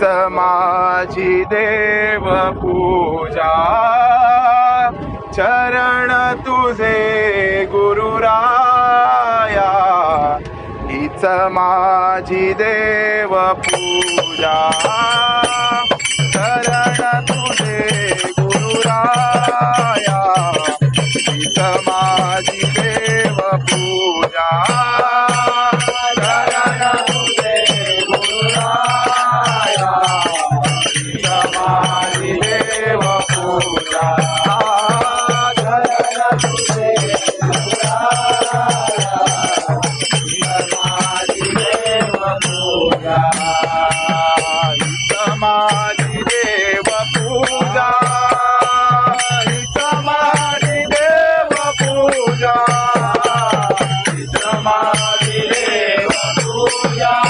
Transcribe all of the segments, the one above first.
हीच माझी देव पूजा चरण तुझे गुरुराया हीच माझी देव पूजा चरण तुझे गुरुराया हीच माझी देव पूजा माझी देव पूजा. माझी देव पूजा. माझी देव पूजा.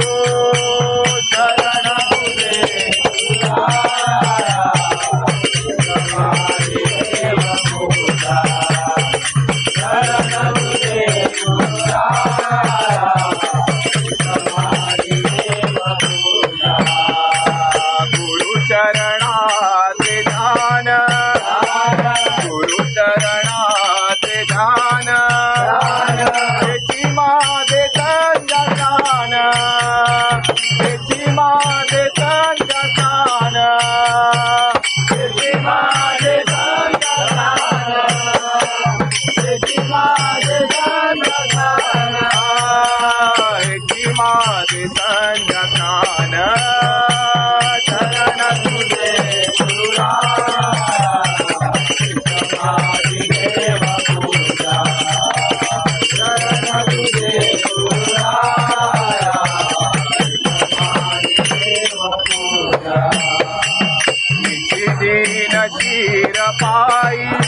Thank you. தாய்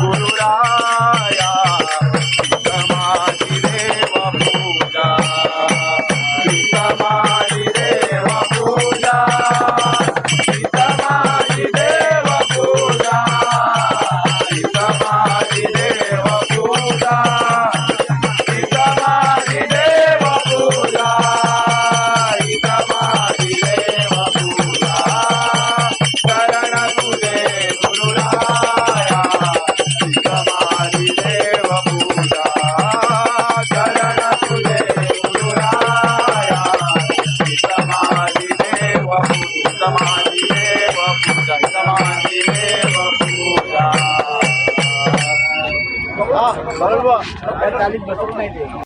गुरुराम बरोबर. चालीत बसत नाही ते